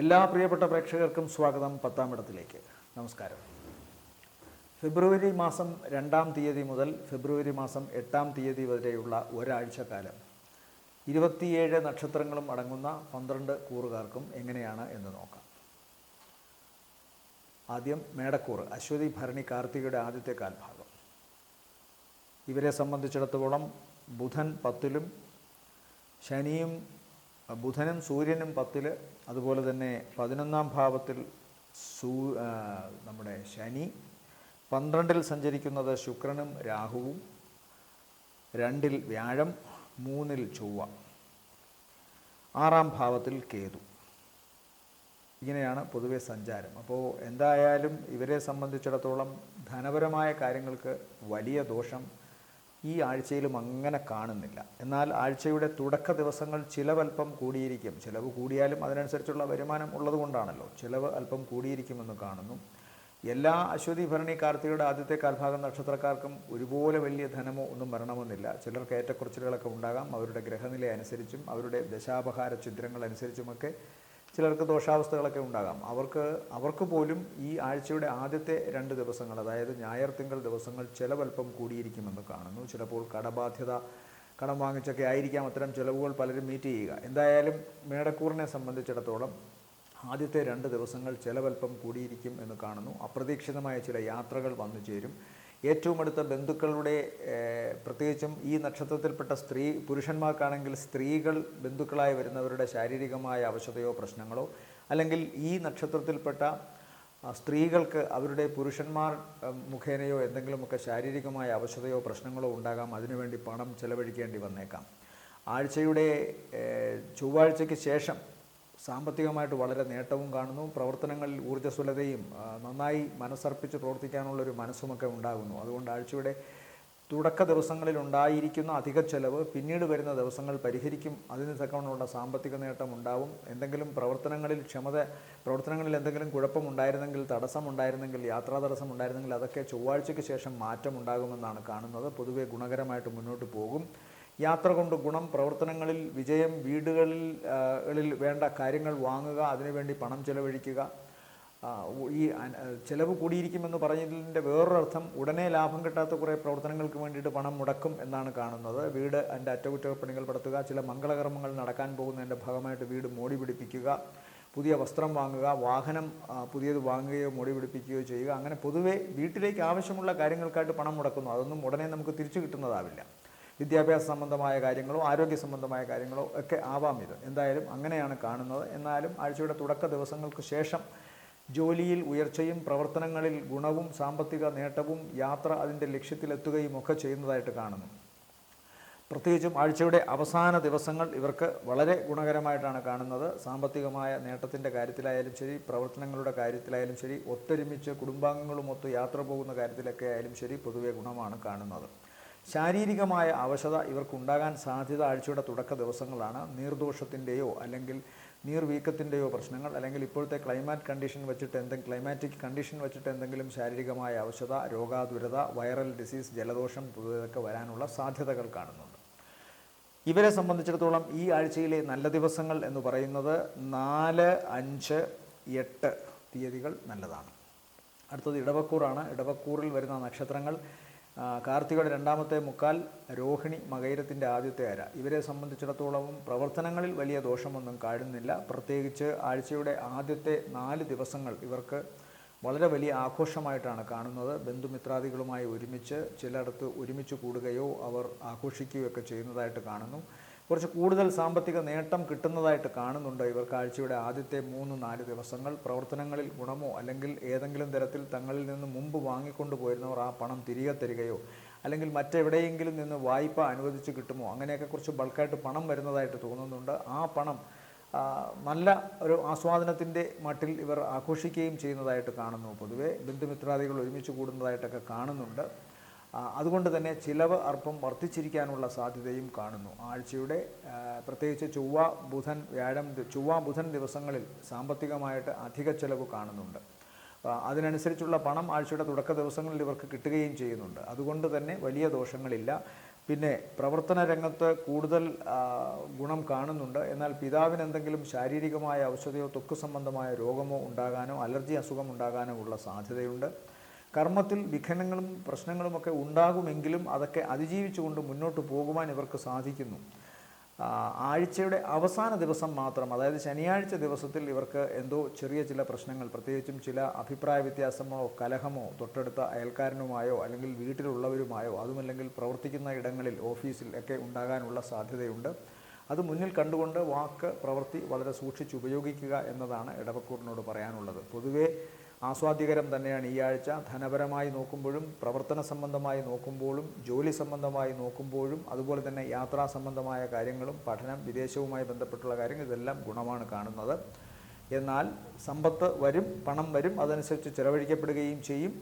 എല്ലാ പ്രിയപ്പെട്ട പ്രേക്ഷകർക്കും സ്വാഗതം പത്താം ഇടത്തിലേക്ക്. നമസ്കാരം. ഫെബ്രുവരി മാസം രണ്ടാം തീയതി മുതൽ ഫെബ്രുവരി മാസം എട്ടാം തീയതി വരെയുള്ള ഒരാഴ്ചക്കാലം ഇരുപത്തിയേഴ് നക്ഷത്രങ്ങളും അടങ്ങുന്ന പന്ത്രണ്ട് കൂറുകാർക്കും എങ്ങനെയാണ് എന്ന് നോക്കാം. ആദ്യം മേടക്കൂറ് അശ്വതി ഭരണി കാർത്തികയുടെ ആദ്യത്തെ കാൽഭാഗം. ഇവരെ സംബന്ധിച്ചിടത്തോളം ബുധൻ പത്തിലും ശനിയും ബുധനും സൂര്യനും പത്തിൽ അതുപോലെ തന്നെ പതിനൊന്നാം ഭാവത്തിൽ സൂ നമ്മുടെ ശനി. പന്ത്രണ്ടിൽ സഞ്ചരിക്കുന്നത് ശുക്രനും രാഹുവും. രണ്ടിൽ വ്യാഴം മൂന്നിൽ ചൊവ്വ. ആറാം ഭാവത്തിൽ കേതു. ഇങ്ങനെയാണ് പൊതുവെ സഞ്ചാരം. അപ്പോൾ എന്തായാലും ഇവരെ സംബന്ധിച്ചിടത്തോളം ധനപരമായ കാര്യങ്ങൾക്ക് വലിയ ദോഷം ഈ ആഴ്ചയിലും അങ്ങനെ കാണുന്നില്ല. എന്നാൽ ആഴ്ചയുടെ തുടക്ക ദിവസങ്ങൾ ചിലവൽപ്പം കൂടിയിരിക്കും. ചിലവ് കൂടിയാലും അതിനനുസരിച്ചുള്ള വരുമാനം ഉള്ളതുകൊണ്ടാണല്ലോ. ചിലവ് അല്പം കൂടിയിരിക്കുമെന്ന് കാണുന്നു. എല്ലാ അശ്വതി ഭരണി കാർത്തികയുടെ ആദ്യത്തെ കാൽഭാഗം നക്ഷത്രക്കാർക്കും ഒരുപോലെ വലിയ ധനമോ ഒന്നും വരണമെന്നില്ല. ചിലർക്ക് ഏറ്റക്കുറച്ചിലുകളൊക്കെ ഉണ്ടാകാം. അവരുടെ ഗ്രഹനില അനുസരിച്ചും അവരുടെ ദശാപഹാര ചിത്രങ്ങൾ അനുസരിച്ചുമൊക്കെ ചിലർക്ക് ദോഷാവസ്ഥകളൊക്കെ ഉണ്ടാകാം. അവർക്ക് അവർക്ക് പോലും ഈ ആഴ്ചയുടെ ആദ്യത്തെ രണ്ട് ദിവസങ്ങൾ അതായത് ഞായർ തിങ്കൾ ദിവസങ്ങൾ ചിലവൽപ്പം കൂടിയിരിക്കുമെന്ന് കാണുന്നു. ചിലപ്പോൾ കടബാധ്യത കടം വാങ്ങിച്ചൊക്കെ ആയിരിക്കാം അത്തരം ചിലവുകൾ പലരും മീറ്റ് ചെയ്യുക. എന്തായാലും മേടക്കൂറിനെ സംബന്ധിച്ചിടത്തോളം ആദ്യത്തെ രണ്ട് ദിവസങ്ങൾ ചിലവൽപ്പം കൂടിയിരിക്കും എന്ന് കാണുന്നു. അപ്രതീക്ഷിതമായ ചില യാത്രകൾ വന്നു ചേരും. ഏറ്റവും അടുത്ത ബന്ധുക്കളുടെ പ്രത്യേകിച്ചും ഈ നക്ഷത്രത്തിൽപ്പെട്ട സ്ത്രീ പുരുഷന്മാർക്കാണെങ്കിൽ സ്ത്രീകൾ ബന്ധുക്കളായി വരുന്നവരുടെ ശാരീരികമായ അവശതയോ പ്രശ്നങ്ങളോ അല്ലെങ്കിൽ ഈ നക്ഷത്രത്തിൽപ്പെട്ട സ്ത്രീകൾക്ക് അവരുടെ പുരുഷന്മാർ മുഖേനയോ എന്തെങ്കിലുമൊക്കെ ശാരീരികമായ അവശതയോ പ്രശ്നങ്ങളോ ഉണ്ടാകാം അതിനുവേണ്ടി പണം ചെലവഴിക്കേണ്ടി വന്നേക്കാം. ആഴ്ചയുടെ ചൊവ്വാഴ്ചയ്ക്ക് ശേഷം സാമ്പത്തികമായിട്ട് വളരെ നേട്ടവും കാണുന്നു. പ്രവർത്തനങ്ങളിൽ ഊർജസ്വലതയും നന്നായി മനസ്സർപ്പിച്ച് പ്രവർത്തിക്കാനുള്ളൊരു മനസ്സുമൊക്കെ ഉണ്ടാകുന്നു. അതുകൊണ്ട് ആഴ്ചയുടെ തുടക്ക ദിവസങ്ങളിൽ ഉണ്ടായിരിക്കുന്ന അധിക ചെലവ് പിന്നീട് വരുന്ന ദിവസങ്ങൾ പരിഹരിക്കും. അതിന് തക്കവണ്ണമുള്ള സാമ്പത്തിക നേട്ടം ഉണ്ടാവും. എന്തെങ്കിലും പ്രവർത്തനങ്ങളിൽ ക്ഷമത പ്രവർത്തനങ്ങളിൽ എന്തെങ്കിലും കുഴപ്പമുണ്ടായിരുന്നെങ്കിൽ തടസ്സമുണ്ടായിരുന്നെങ്കിൽ യാത്രാ തടസ്സം ഉണ്ടായിരുന്നെങ്കിൽ അതൊക്കെ ചൊവ്വാഴ്ചയ്ക്ക് ശേഷം മാറ്റം ഉണ്ടാകുമെന്നാണ് കാണുന്നത്. പൊതുവെ ഗുണകരമായിട്ട് മുന്നോട്ട് പോകും. യാത്ര കൊണ്ട് ഗുണം പ്രവർത്തനങ്ങളിൽ വിജയം വീടുകളിൽ വേണ്ട കാര്യങ്ങൾ വാങ്ങുക അതിനുവേണ്ടി പണം ചെലവഴിക്കുക. ഈ ചെലവ് കൂടിയിരിക്കുമെന്ന് പറഞ്ഞതിന്റെ വേറൊരർത്ഥം ഉടനെ ലാഭം കിട്ടാത്ത കുറേ പ്രവർത്തനങ്ങൾക്ക് വേണ്ടിയിട്ട് പണം മുടക്കും എന്നാണ് കാണുന്നത്. വീട് അതിന്റെ അറ്റകുറ്റപ്പണികൾ നടത്തുക ചില മംഗളകർമ്മങ്ങൾ നടക്കാൻ പോകുന്നതിന്റെ ഭാഗമായിട്ട് വീട് മോടി പിടിപ്പിക്കുക പുതിയ വസ്ത്രം വാങ്ങുക വാഹനം പുതിയത് വാങ്ങുകയോ മോടി പിടിപ്പിക്കുകയോ ചെയ്യുക. അങ്ങനെ പൊതുവേ വീട്ടിലേക്ക് ആവശ്യമുള്ള കാര്യങ്ങൾക്കായിട്ട് പണം മുടക്കുന്നു. അതൊന്നും ഉടനെ നമുക്ക് തിരിച്ചു കിട്ടുന്നതാവില്ല. വിദ്യാഭ്യാസ സംബന്ധമായ കാര്യങ്ങളോ ആരോഗ്യ സംബന്ധമായ കാര്യങ്ങളോ ഒക്കെ ആവാം ഇത്. എന്തായാലും അങ്ങനെയാണ് കാണുന്നത്. എന്നാലും ആഴ്ചയുടെ തുടക്ക ദിവസങ്ങൾക്ക് ശേഷം ജോലിയിൽ ഉയർച്ചയും പ്രവർത്തനങ്ങളിൽ ഗുണവും സാമ്പത്തിക നേട്ടവും യാത്ര അതിന്റെ ലക്ഷ്യത്തിലെത്തുകയും ഒക്കെ ചെയ്യുന്നതായിട്ട് കാണുന്നു. പ്രത്യേകിച്ചും ആഴ്ചയുടെ അവസാന ദിവസങ്ങൾ ഇവർക്ക് വളരെ ഗുണകരമായിട്ടാണ് കാണുന്നത്. സാമ്പത്തികമായ നേട്ടത്തിന്റെ കാര്യത്തിലായാലും ശരി പ്രവർത്തനങ്ങളുടെ കാര്യത്തിലായാലും ശരി ഒത്തൊരുമിച്ച് കുടുംബാംഗങ്ങളുമൊത്ത് യാത്ര പോകുന്ന കാര്യത്തിലൊക്കെ ആയാലും ശരി പൊതുവെ ഗുണമാണ് കാണുന്നത്. ശാരീരികമായ അവശത ഇവർക്കുണ്ടാകാൻ സാധ്യത ആഴ്ചയുടെ തുടക്ക ദിവസങ്ങളാണ്. നീർദോഷത്തിന്റെയോ അല്ലെങ്കിൽ നീർവീക്കത്തിന്റെയോ പ്രശ്നങ്ങൾ അല്ലെങ്കിൽ ഇപ്പോഴത്തെ ക്ലൈമാറ്റ് കണ്ടീഷൻ വെച്ചിട്ട് എന്തെങ്കിലും ക്ലൈമാറ്റിക് കണ്ടീഷൻ വെച്ചിട്ട് എന്തെങ്കിലും ശാരീരികമായ അവശത രോഗാതുരത വൈറൽ ഡിസീസ് ജലദോഷം തുടങ്ങിയതൊക്കെ വരാനുള്ള സാധ്യതകൾ കാണുന്നുണ്ട്. ഇവരെ സംബന്ധിച്ചിടത്തോളം ഈ ആഴ്ചയിലെ നല്ല ദിവസങ്ങൾ എന്ന് പറയുന്നത് നാല് അഞ്ച് എട്ട് തീയതികൾ നല്ലതാണ്. അടുത്തത് ഇടവക്കൂറാണ്. ഇടവക്കൂറിൽ വരുന്ന നക്ഷത്രങ്ങൾ കാർത്തികയുടെ രണ്ടാമത്തെ മുക്കാൽ രോഹിണി മകൈരത്തിന്റെ ആദ്യത്തെ അര. ഇവരെ സംബന്ധിച്ചിടത്തോളവും പ്രവർത്തനങ്ങളിൽ വലിയ ദോഷമൊന്നും കാണുന്നില്ല പ്രത്യേകിച്ച് ആഴ്ചയുടെ ആദ്യത്തെ നാല് ദിവസങ്ങൾ ഇവർക്ക് വളരെ വലിയ ആഘോഷമായിട്ടാണ് കാണുന്നത്. ബന്ധുമിത്രാദികളുമായി ഒരുമിച്ച് ചിലയിടത്ത് ഒരുമിച്ച് കൂടുകയോ അവർ ആഘോഷിക്കുകയോ ഒക്കെ ചെയ്യുന്നതായിട്ട് കാണുന്നു. കുറച്ച് കൂടുതൽ സാമ്പത്തിക നേട്ടം കിട്ടുന്നതായിട്ട് കാണുന്നുണ്ട്. ഇവർക്ക് ആഴ്ചയുടെ ആദ്യത്തെ മൂന്ന് നാല് ദിവസങ്ങൾ പ്രവർത്തനങ്ങളിൽ ഗുണമോ അല്ലെങ്കിൽ ഏതെങ്കിലും തരത്തിൽ തങ്ങളിൽ നിന്ന് മുമ്പ് വാങ്ങിക്കൊണ്ടു പോയിരുന്നവർ ആ പണം തിരികെ തരികയോ അല്ലെങ്കിൽ മറ്റെവിടെയെങ്കിലും നിന്ന് വായ്പ അനുവദിച്ച് കിട്ടുമോ? അങ്ങനെയൊക്കെ കുറച്ച് ബൾക്കായിട്ട് പണം വരുന്നതായിട്ട് തോന്നുന്നുണ്ട്. ആ പണം നല്ല ഒരു ആസ്വാദനത്തിന്റെ മട്ടിൽ ഇവർ ആഘോഷിക്കുകയും ചെയ്യുന്നതായിട്ട് കാണുന്നു. പൊതുവേ ബന്ധുമിത്രാദികൾ ഒരുമിച്ച് കൂടുന്നതായിട്ടൊക്കെ കാണുന്നുണ്ട്. അതുകൊണ്ട് തന്നെ ചിലവ് അല്പം വർദ്ധിച്ചിരിക്കാനുള്ള സാധ്യതയും കാണുന്നു. ആഴ്ചയുടെ പ്രത്യേകിച്ച് ചൊവ്വ ബുധൻ വ്യാഴം ചൊവ്വ ബുധൻ ദിവസങ്ങളിൽ സാമ്പത്തികമായിട്ട് അധിക ചിലവ് കാണുന്നുണ്ട്. അതിനനുസരിച്ചുള്ള പണം ആഴ്ചയുടെ തുടക്ക ദിവസങ്ങളിൽ ഇവർക്ക് കിട്ടുകയും ചെയ്യുന്നുണ്ട്. അതുകൊണ്ട് തന്നെ വലിയ ദോഷങ്ങളില്ല. പിന്നെ പ്രവർത്തന രംഗത്ത് കൂടുതൽ ഗുണം കാണുന്നുണ്ട്. എന്നാൽ പിതാവിന് എന്തെങ്കിലും ശാരീരികമായ ഔഷധയോ ത്വക്ക് സംബന്ധമായ രോഗമോ ഉണ്ടാകാനോ അലർജി അസുഖം ഉണ്ടാകാനോ ഉള്ള സാധ്യതയുണ്ട്. കർമ്മത്തിൽ വിഘ്നങ്ങളും പ്രശ്നങ്ങളുമൊക്കെ ഉണ്ടാകുമെങ്കിലും അതൊക്കെ അതിജീവിച്ചുകൊണ്ട് മുന്നോട്ട് പോകുവാൻ ഇവർക്ക് സാധിക്കുന്നു. ആഴ്ചയുടെ അവസാന ദിവസം മാത്രം അതായത് ശനിയാഴ്ച ദിവസത്തിൽ ഇവർക്ക് എന്തോ ചെറിയ ചില പ്രശ്നങ്ങൾ പ്രത്യേകിച്ചും ചില അഭിപ്രായ വ്യത്യാസമോ കലഹമോ തൊട്ടടുത്ത അയൽക്കാരനുമായോ അല്ലെങ്കിൽ വീട്ടിലുള്ളവരുമായോ അതുമല്ലെങ്കിൽ പ്രവർത്തിക്കുന്ന ഇടങ്ങളിൽ ഓഫീസിൽ ഒക്കെ ഉണ്ടാകാനുള്ള സാധ്യതയുണ്ട്. അത് മുന്നിൽ കണ്ടുകൊണ്ട് വാക്ക് പ്രവൃത്തി വളരെ സൂക്ഷിച്ച് ഉപയോഗിക്കുക എന്നതാണ് ഇടവക്കൂറിനോട് പറയാനുള്ളത്. പൊതുവേ ആസ്വാദ്യകരം തന്നെയാണ് ഈ ആഴ്ച. ധനപരമായി നോക്കുമ്പോഴും പ്രവർത്തന സംബന്ധമായി നോക്കുമ്പോഴും ജോലി സംബന്ധമായി നോക്കുമ്പോഴും അതുപോലെ തന്നെ യാത്രാ സംബന്ധമായ കാര്യങ്ങളും പഠനം വിദേശവുമായി ബന്ധപ്പെട്ടുള്ള കാര്യങ്ങൾ ഇതെല്ലാം ഗുണമാണ് കാണുന്നത്. എന്നാൽ സമ്പത്ത് വരും പണം വരും അതനുസരിച്ച് ചെലവഴിക്കപ്പെടുകയും ചെയ്യും.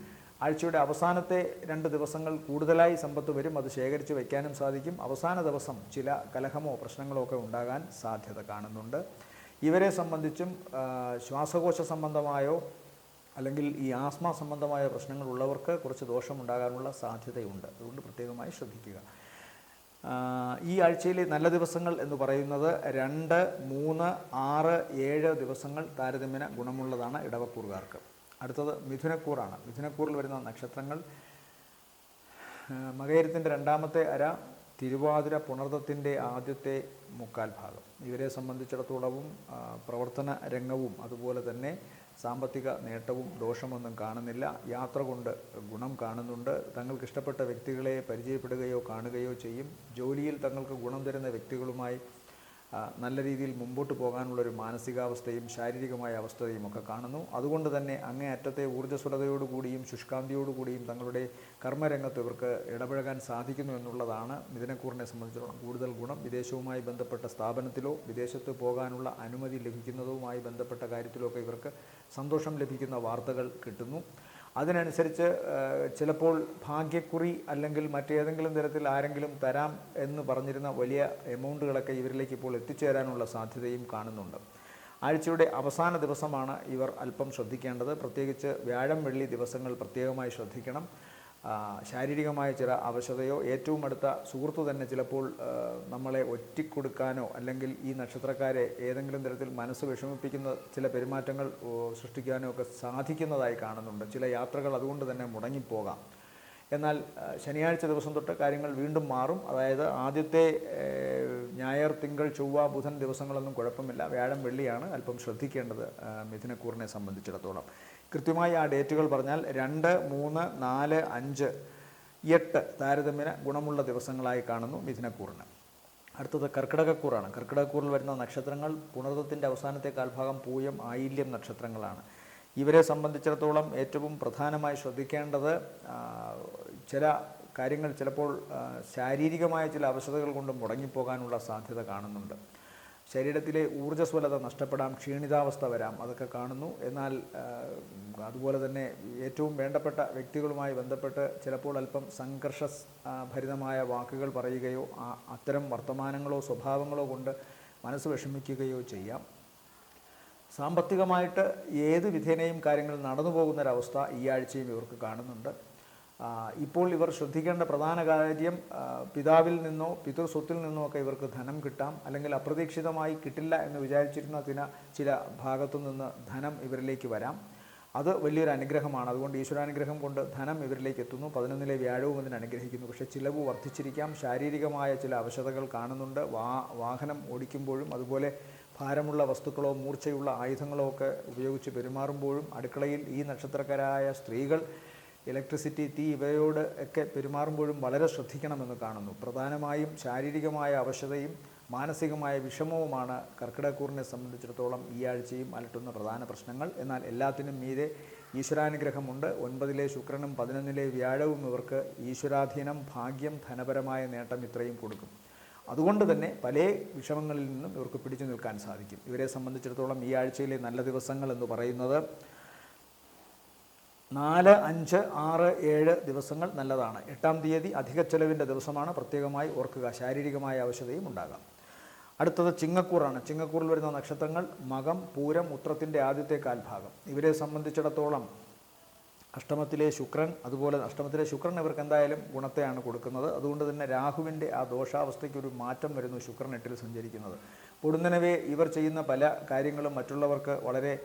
ആഴ്ചയുടെ അവസാനത്തെ രണ്ട് ദിവസങ്ങൾ കൂടുതലായി സമ്പത്ത് വരും അത് ശേഖരിച്ച് വയ്ക്കാനും സാധിക്കും. അവസാന ദിവസം ചില കലഹമോ പ്രശ്നങ്ങളോ ഒക്കെ ഉണ്ടാകാൻ സാധ്യത കാണുന്നുണ്ട്. ഇവരെ സംബന്ധിച്ചും ശ്വാസകോശ സംബന്ധമായോ അല്ലെങ്കിൽ ഈ ആസ്മ സംബന്ധമായ പ്രശ്നങ്ങൾ ഉള്ളവർക്ക് കുറച്ച് ദോഷമുണ്ടാകാനുള്ള സാധ്യതയുണ്ട്. അതുകൊണ്ട് പ്രത്യേകമായി ശ്രദ്ധിക്കുക. ഈ ആഴ്ചയിലെ നല്ല ദിവസങ്ങൾ എന്ന് പറയുന്നത് രണ്ട് മൂന്ന് ആറ് ഏഴ് ദിവസങ്ങൾ താരതമ്യേന ഗുണമുള്ളതാണ് ഇടവക്കൂറുകാർക്ക്. അടുത്തത് മിഥുനക്കൂറാണ്. മിഥുനക്കൂറിൽ വരുന്ന നക്ഷത്രങ്ങൾ മകേരത്തിന്റെ രണ്ടാമത്തെ അര തിരുവാതിര പുണർത്തത്തിന്റെ ആദ്യത്തെ മുക്കാൽ ഭാഗം. ഇവരെ സംബന്ധിച്ചിടത്തോളവും പ്രവർത്തന രംഗവും അതുപോലെ തന്നെ സാമ്പത്തിക നേട്ടവും ദോഷമൊന്നും കാണുന്നില്ല. യാത്ര കൊണ്ട് ഗുണം കാണുന്നുണ്ട്. തങ്ങൾക്ക് ഇഷ്ടപ്പെട്ട വ്യക്തികളെ പരിചയപ്പെടുകയോ കാണുകയോ ചെയ്യും. ജോലിയിൽ തങ്ങൾക്ക് ഗുണം തരുന്ന വ്യക്തികളുമായി നല്ല രീതിയിൽ മുമ്പോട്ട് പോകാനുള്ളൊരു മാനസികാവസ്ഥയും ശാരീരികമായ അവസ്ഥയും ഒക്കെ കാണുന്നു. അതുകൊണ്ട് തന്നെ അങ്ങേ അറ്റത്തെ ഊർജസ്വലതയോടുകൂടിയും ശുഷ്കാന്തിയോടുകൂടിയും തങ്ങളുടെ കർമ്മരംഗത്ത് ഇവർക്ക് ഇടപഴകാൻ സാധിക്കുന്നു എന്നുള്ളതാണ് മിഥുനക്കൂറിനെ സംബന്ധിച്ചിടത്തോളം കൂടുതൽ ഗുണം. വിദേശവുമായി ബന്ധപ്പെട്ട സ്ഥാപനത്തിലോ വിദേശത്ത് പോകാനുള്ള അനുമതി ലഭിക്കുന്നതുമായി ബന്ധപ്പെട്ട കാര്യത്തിലോ ഒക്കെ ഇവർക്ക് സന്തോഷം ലഭിക്കുന്ന വാർത്തകൾ കിട്ടുന്നു. അതിനനുസരിച്ച് ചിലപ്പോൾ ഭാഗ്യക്കുറി അല്ലെങ്കിൽ മറ്റേതെങ്കിലും തരത്തിൽ ആരെങ്കിലും തരാം എന്ന് പറഞ്ഞിരുന്ന വലിയ എമൗണ്ടുകളൊക്കെ ഇവരിലേക്ക് ഇപ്പോൾ എത്തിച്ചേരാനുള്ള സാധ്യതയും കാണുന്നുണ്ട്. ആഴ്ചയുടെ അവസാന ദിവസമാണ് ഇവർ അല്പം ശ്രദ്ധിക്കേണ്ടത്. പ്രത്യേകിച്ച് വ്യാഴം വെള്ളി ദിവസങ്ങൾ പ്രത്യേകമായി ശ്രദ്ധിക്കണം. ശാരീരികമായ ചില അവശതയോ ഏറ്റവും അടുത്ത സുഹൃത്തു തന്നെ ചിലപ്പോൾ നമ്മളെ ഒറ്റിക്കൊടുക്കാനോ അല്ലെങ്കിൽ ഈ നക്ഷത്രക്കാരെ ഏതെങ്കിലും തരത്തിൽ മനസ്സ് വിഷമിപ്പിക്കുന്ന ചില പെരുമാറ്റങ്ങൾ സൃഷ്ടിക്കാനോ ഒക്കെ സാധിക്കുന്നതായി കാണുന്നുണ്ട്. ചില യാത്രകൾ അതുകൊണ്ട് തന്നെ മുടങ്ങിപ്പോകാം. എന്നാൽ ശനിയാഴ്ച ദിവസം തൊട്ട് കാര്യങ്ങൾ വീണ്ടും മാറും. അതായത് ആദ്യത്തെ ഞായർ തിങ്കൾ ചൊവ്വ ബുധൻ ദിവസങ്ങളൊന്നും കുഴപ്പമില്ല. വ്യാഴം വെള്ളിയാണ് അല്പം ശ്രദ്ധിക്കേണ്ടത് മിഥുനക്കൂറിനെ സംബന്ധിച്ചിടത്തോളം. കൃത്യമായി ആ ഡേറ്റുകൾ പറഞ്ഞാൽ രണ്ട് മൂന്ന് നാല് അഞ്ച് എട്ട് താരതമ്യേന ഗുണമുള്ള ദിവസങ്ങളായി കാണുന്നു മിഥുനക്കൂറിന്. അടുത്തത് കർക്കിടകക്കൂറാണ്. കർക്കിടകക്കൂറിൽ വരുന്ന നക്ഷത്രങ്ങൾ പുണർത്തത്തിന്റെ അവസാനത്തെ കാൽഭാഗം പൂയം ആയില്യം നക്ഷത്രങ്ങളാണ്. ഇവരെ സംബന്ധിച്ചിടത്തോളം ഏറ്റവും പ്രധാനമായി ശ്രദ്ധിക്കേണ്ടത് ചില കാര്യങ്ങൾ ചിലപ്പോൾ ശാരീരികമായ ചില അവശതകൾ കൊണ്ട് മുടങ്ങിപ്പോകാനുള്ള സാധ്യത കാണുന്നുണ്ട്. ശരീരത്തിലെ ഊർജസ്വലത നഷ്ടപ്പെടാം ക്ഷീണിതാവസ്ഥ വരാം അതൊക്കെ കാണുന്നു. എന്നാൽ അതുപോലെ തന്നെ ഏറ്റവും വേണ്ടപ്പെട്ട വ്യക്തികളുമായി ബന്ധപ്പെട്ട് ചിലപ്പോൾ അല്പം സംഘർഷ ഭരിതമായ വാക്കുകൾ പറയുകയോ അത്തരം വർത്തമാനങ്ങളോ സ്വഭാവങ്ങളോ കൊണ്ട് മനസ്സ് വിഷമിക്കുകയോ ചെയ്യാം. സാമ്പത്തികമായിട്ട് ഏത് വിധേനയും കാര്യങ്ങൾ നടന്നു പോകുന്നൊരവസ്ഥ ഈ ആഴ്ചയും ഇവർക്ക് കാണുന്നുണ്ട്. ഇപ്പോൾ ഇവർ ശ്രദ്ധിക്കേണ്ട പ്രധാന കാര്യം പിതാവിൽ നിന്നോ പിതൃ സ്വത്തിൽ നിന്നോ ഒക്കെ ഇവർക്ക് ധനം കിട്ടാം. അല്ലെങ്കിൽ അപ്രതീക്ഷിതമായി കിട്ടില്ല എന്ന് വിചാരിച്ചിരുന്ന ചില ചില ഭാഗത്തു നിന്ന് ധനം ഇവരിലേക്ക് വരാം. അത് വലിയൊരു അനുഗ്രഹമാണ്. അതുകൊണ്ട് ഈശ്വരാനുഗ്രഹം കൊണ്ട് ധനം ഇവരിലേക്ക് എത്തുന്നു. പതിനൊന്നിലെ വ്യാഴവും അതിന് അനുഗ്രഹിക്കുന്നു. പക്ഷേ ചിലവ് വർദ്ധിച്ചിരിക്കാം. ശാരീരികമായ ചില അവശതകൾ കാണുന്നുണ്ട്. വാ വാഹനം ഓടിക്കുമ്പോഴും അതുപോലെ ഭാരമുള്ള വസ്തുക്കളോ മൂർച്ചയുള്ള ആയുധങ്ങളോ ഒക്കെ ഉപയോഗിച്ച് പെരുമാറുമ്പോഴും അടുക്കളയിൽ ഈ നക്ഷത്രക്കാരായ സ്ത്രീകൾ ഇലക്ട്രിസിറ്റി തീ ഇവയോട് ഒക്കെ പെരുമാറുമ്പോഴും വളരെ ശ്രദ്ധിക്കണമെന്ന് കാണുന്നു. പ്രധാനമായും ശാരീരികമായ അവശതയും മാനസികമായ വിഷമവുമാണ് കർക്കിടക്കൂറിനെ സംബന്ധിച്ചിടത്തോളം ഈ ആഴ്ചയും അലട്ടുന്ന പ്രധാന പ്രശ്നങ്ങൾ. എന്നാൽ എല്ലാത്തിനും മീതെ ഈശ്വരാനുഗ്രഹമുണ്ട്. ഒൻപതിലെ ശുക്രനും പതിനൊന്നിലെ വ്യാഴവും ഇവർക്ക് ഈശ്വരാധീനം ഭാഗ്യം ധനപരമായ നേട്ടം ഇത്രയും കൊടുക്കും. അതുകൊണ്ട് തന്നെ പല വിഷമങ്ങളിൽ നിന്നും ഇവർക്ക് പിടിച്ചു നിൽക്കാൻ സാധിക്കും. ഇവരെ സംബന്ധിച്ചിടത്തോളം ഈ ആഴ്ചയിലെ നല്ല ദിവസങ്ങൾ എന്ന് പറയുന്നത് നാല് അഞ്ച് ആറ് ഏഴ് ദിവസങ്ങൾ നല്ലതാണ്. എട്ടാം തീയതി അധിക ചെലവിന്റെ ദിവസമാണ്. പ്രത്യേകമായി ഓർക്കുക ശാരീരികമായ ആവശ്യതയും ഉണ്ടാകാം. അടുത്തത് ചിങ്ങക്കൂറാണ്. ചിങ്ങക്കൂറിൽ വരുന്ന നക്ഷത്രങ്ങൾ മകം പൂരം ഉത്രത്തിന്റെ ആദ്യത്തെ കാൽഭാഗം. ഇവരെ സംബന്ധിച്ചിടത്തോളം അഷ്ടമത്തിലെ ശുക്രൻ അതുപോലെ അഷ്ടമത്തിലെ ശുക്രൻ ഇവർക്ക് എന്തായാലും ഗുണത്തെയാണ് കൊടുക്കുന്നത്. അതുകൊണ്ട് തന്നെ രാഹുവിന്റെ ആ ദോഷാവസ്ഥയ്ക്ക് ഒരു മാറ്റം വരുന്നു ശുക്രൻ എട്ടിൽ സഞ്ചരിക്കുന്നത്. പൊടുന്നനവേ ഇവർ ചെയ്യുന്ന പല കാര്യങ്ങളും മറ്റുള്ളവർക്ക് വളരെ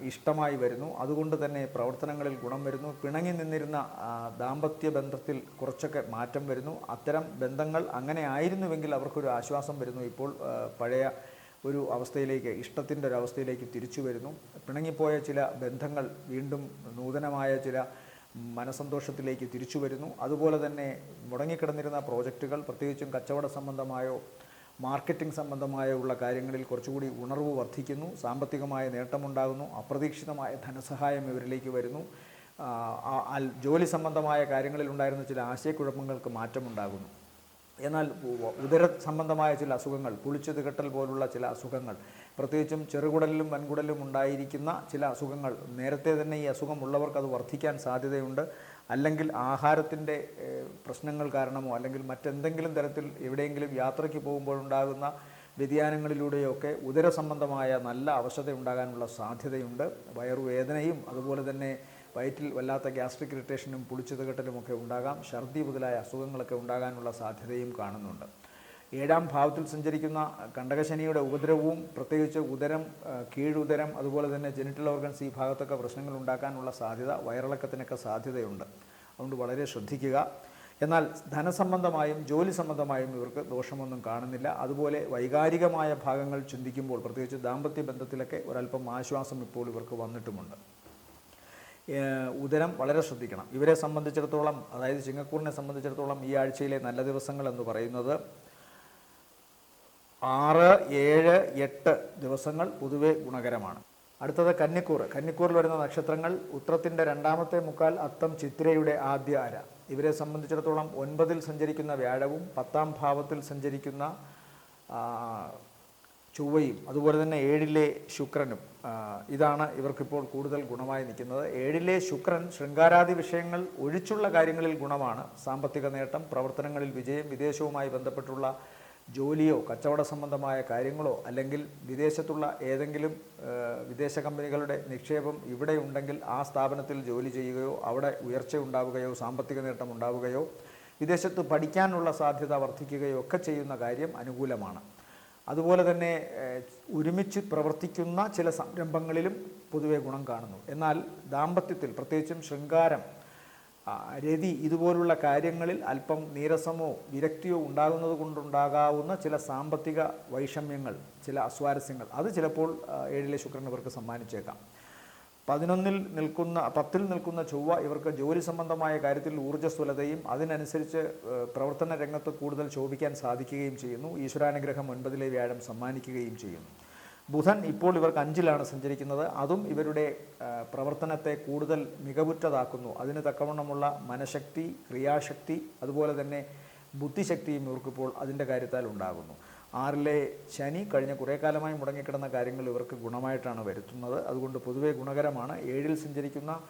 ഇഷ്ടമായി വരുന്നു. അതുകൊണ്ട് തന്നെ പ്രവർത്തനങ്ങളിൽ ഗുണം വരുന്നു. പിണങ്ങി നിന്നിരുന്ന ദാമ്പത്യ ബന്ധത്തിൽ കുറച്ചൊക്കെ മാറ്റം വരുന്നു. അത്തരം ബന്ധങ്ങൾ അങ്ങനെ ആയിരുന്നുവെങ്കിൽ അവർക്കൊരു ആശ്വാസം വരുന്നു. ഇപ്പോൾ പഴയ ഒരു അവസ്ഥയിലേക്ക് ഇഷ്ടത്തിന്റെ ഒരു അവസ്ഥയിലേക്ക് തിരിച്ചു വരുന്നു. പിണങ്ങിപ്പോയ ചില ബന്ധങ്ങൾ വീണ്ടും നൂതനമായ ചില മനസന്തോഷത്തിലേക്ക് തിരിച്ചു വരുന്നു. അതുപോലെ തന്നെ മുടങ്ങിക്കിടന്നിരുന്ന പ്രോജക്റ്റുകൾ പ്രത്യേകിച്ചും കച്ചവട സംബന്ധമായോ മാർക്കറ്റിംഗ് സംബന്ധമായ ഉള്ള കാര്യങ്ങളിൽ കുറച്ചുകൂടി ഉണർവ് വർദ്ധിക്കുന്നു സാമ്പത്തികമായ നേട്ടമുണ്ടാകുന്നു അപ്രതീക്ഷിതമായ ധനസഹായം ഇവരിലേക്ക് വരുന്നു. ജോലി സംബന്ധമായ കാര്യങ്ങളിൽ ഉണ്ടായിരുന്ന ചില ആശയക്കുഴപ്പങ്ങൾക്ക് മാറ്റമുണ്ടാകുന്നു. എന്നാൽ ഉദര സംബന്ധമായ ചില അസുഖങ്ങൾ പുളിച്ചത് തികട്ടൽ പോലുള്ള ചില അസുഖങ്ങൾ പ്രത്യേകിച്ചും ചെറുകുടലിലും വൻകുടലിലും ഉണ്ടായിരിക്കുന്ന ചില അസുഖങ്ങൾ നേരത്തെ തന്നെ ഈ അസുഖമുള്ളവർക്ക് അത് വർദ്ധിക്കാൻ സാധ്യതയുണ്ട്. അല്ലെങ്കിൽ ആഹാരത്തിന്റെ പ്രശ്നങ്ങൾ കാരണമോ അല്ലെങ്കിൽ മറ്റെന്തെങ്കിലും തരത്തിൽ എവിടെയെങ്കിലും യാത്രയ്ക്ക് പോകുമ്പോഴുണ്ടാകുന്ന വ്യതിയാനങ്ങളിലൂടെയൊക്കെ ഉദര സംബന്ധമായ നല്ല അവശത ഉണ്ടാകാനുള്ള സാധ്യതയുണ്ട്. വയറുവേദനയും അതുപോലെ തന്നെ വയറ്റിൽ വല്ലാത്ത ഗ്യാസ്ട്രിക് ഇറിറ്റേഷനും പുളിച്ചുതകട്ടലും ഒക്കെ ഉണ്ടാകാം. ഛർദി മുതലായ അസുഖങ്ങളൊക്കെ ഉണ്ടാകാനുള്ള സാധ്യതയും കാണുന്നുണ്ട്. ഏഴാം ഭാവത്തിൽ സഞ്ചരിക്കുന്ന കണ്ടകശനിയുടെ ഉപദ്രവവും പ്രത്യേകിച്ച് ഉദരം കീഴുദരം അതുപോലെ തന്നെ ജെനിറ്റൽ ഓർഗൻസ് ഈ ഭാഗത്തൊക്കെ പ്രശ്നങ്ങൾ ഉണ്ടാക്കാനുള്ള സാധ്യത വയറിളക്കത്തിനൊക്കെ സാധ്യതയുണ്ട്. അതുകൊണ്ട് വളരെ ശ്രദ്ധിക്കുക. എന്നാൽ ധനസംബന്ധമായും ജോലി സംബന്ധമായും ഇവർക്ക് ദോഷമൊന്നും കാണുന്നില്ല. അതുപോലെ വൈകാരികമായ ഭാഗങ്ങൾ ചിന്തിക്കുമ്പോൾ പ്രത്യേകിച്ച് ദാമ്പത്യ ബന്ധത്തിലൊക്കെ ഒരല്പം ആശ്വാസം ഇപ്പോൾ ഇവർക്ക് വന്നിട്ടുമുണ്ട്. ഉദരം വളരെ ശ്രദ്ധിക്കണം. ഇവരെ സംബന്ധിച്ചിടത്തോളം അതായത് ചിങ്ങക്കൂറിനെ സംബന്ധിച്ചിടത്തോളം ഈ ആഴ്ചയിലെ നല്ല ദിവസങ്ങൾ എന്ന് പറയുന്നത് ആറ് ഏഴ് എട്ട് ദിവസങ്ങൾ പൊതുവെ ഗുണകരമാണ്. അടുത്തത് കന്നിക്കൂർ കന്നിക്കൂറിൽ വരുന്ന നക്ഷത്രങ്ങൾ ഉത്രത്തിന്റെ രണ്ടാമത്തെ മുക്കാൽ അത്തം ചിത്രയുടെ ആദ്യ അര. ഇവരെ സംബന്ധിച്ചിടത്തോളം ഒൻപതിൽ സഞ്ചരിക്കുന്ന വ്യാഴവും പത്താം ഭാവത്തിൽ സഞ്ചരിക്കുന്ന ചൊവ്വയും അതുപോലെ തന്നെ ഏഴിലെ ശുക്രനും ഇതാണ് ഇവർക്കിപ്പോൾ കൂടുതൽ ഗുണമായി നിൽക്കുന്നത്. ഏഴിലെ ശുക്രൻ ശൃംഗാരാദി വിഷയങ്ങൾ ഒഴിച്ചുള്ള കാര്യങ്ങളിൽ ഗുണമാണ്. സാമ്പത്തിക നേട്ടം പ്രവർത്തനങ്ങളിൽ വിജയം വിദേശവുമായി ബന്ധപ്പെട്ടുള്ള ജോലിയോ കച്ചവട സംബന്ധമായ കാര്യങ്ങളോ അല്ലെങ്കിൽ വിദേശത്തുള്ള ഏതെങ്കിലും വിദേശ കമ്പനികളുടെ നിക്ഷേപം ഇവിടെ ഉണ്ടെങ്കിൽ ആ സ്ഥാപനത്തിൽ ജോലി ചെയ്യുകയോ അവിടെ ഉയർച്ച ഉണ്ടാവുകയോ സാമ്പത്തിക നേട്ടം ഉണ്ടാവുകയോ വിദേശത്ത് പഠിക്കാനുള്ള സാധ്യത വർദ്ധിക്കുകയോ ഒക്കെ ചെയ്യുന്ന കാര്യം അനുകൂലമാണ്. അതുപോലെ തന്നെ ഒരുമിച്ച് പ്രവർത്തിക്കുന്ന ചില സംരംഭങ്ങളിലും പൊതുവെ ഗുണം കാണുന്നു. എന്നാൽ ദാമ്പത്യത്തിൽ പ്രത്യേകിച്ചും ശൃംഗാരം രതി ഇതുപോലുള്ള കാര്യങ്ങളിൽ അല്പം നീരസമോ വിരക്തിയോ ഉണ്ടാകുന്നത് കൊണ്ടുണ്ടാകാവുന്ന ചില സാമ്പത്തിക വൈഷമ്യങ്ങൾ ചില അസ്വാരസ്യങ്ങൾ. അത് ചിലപ്പോൾ ഏഴിലെ ശുക്രൻ ഇവർക്ക് സമ്മാനിച്ചേക്കാം. പതിനൊന്നിൽ നിൽക്കുന്ന പത്തിൽ നിൽക്കുന്ന ചൊവ്വ ഇവർക്ക് ജോലി സംബന്ധമായ കാര്യത്തിൽ ഊർജസ്വലതയും അതിനനുസരിച്ച് പ്രവർത്തന രംഗത്ത് കൂടുതൽ ശോഭിക്കാൻ സാധിക്കുകയും ചെയ്യുന്നു. ഈശ്വരാനുഗ്രഹം ഒൻപതിലെ വ്യാഴം സമ്മാനിക്കുകയും ചെയ്യുന്നു. ബുധൻ ഇപ്പോൾ ഇവർക്ക് അഞ്ചിലാണ് സഞ്ചരിക്കുന്നത്. അതും ഇവരുടെ പ്രവർത്തനത്തെ കൂടുതൽ മികവുറ്റതാക്കുന്നു. അതിന് തക്കവണ്ണമുള്ള മനഃശക്തി ക്രിയാശക്തി അതുപോലെ തന്നെ ബുദ്ധിശക്തിയും ഇവർക്കിപ്പോൾ അതിന്റെ കാര്യത്താൽ ഉണ്ടാകുന്നു. ആറിലെ ശനി കഴിഞ്ഞ കുറേ കാലമായി മുടങ്ങിക്കിടന്ന കാര്യങ്ങൾ ഇവർക്ക് ഗുണമായിട്ടാണ് വരുത്തുന്നത്. അതുകൊണ്ട് പൊതുവേ ഗുണകരമാണ്. ഏഴിൽ സഞ്ചരിക്കുന്ന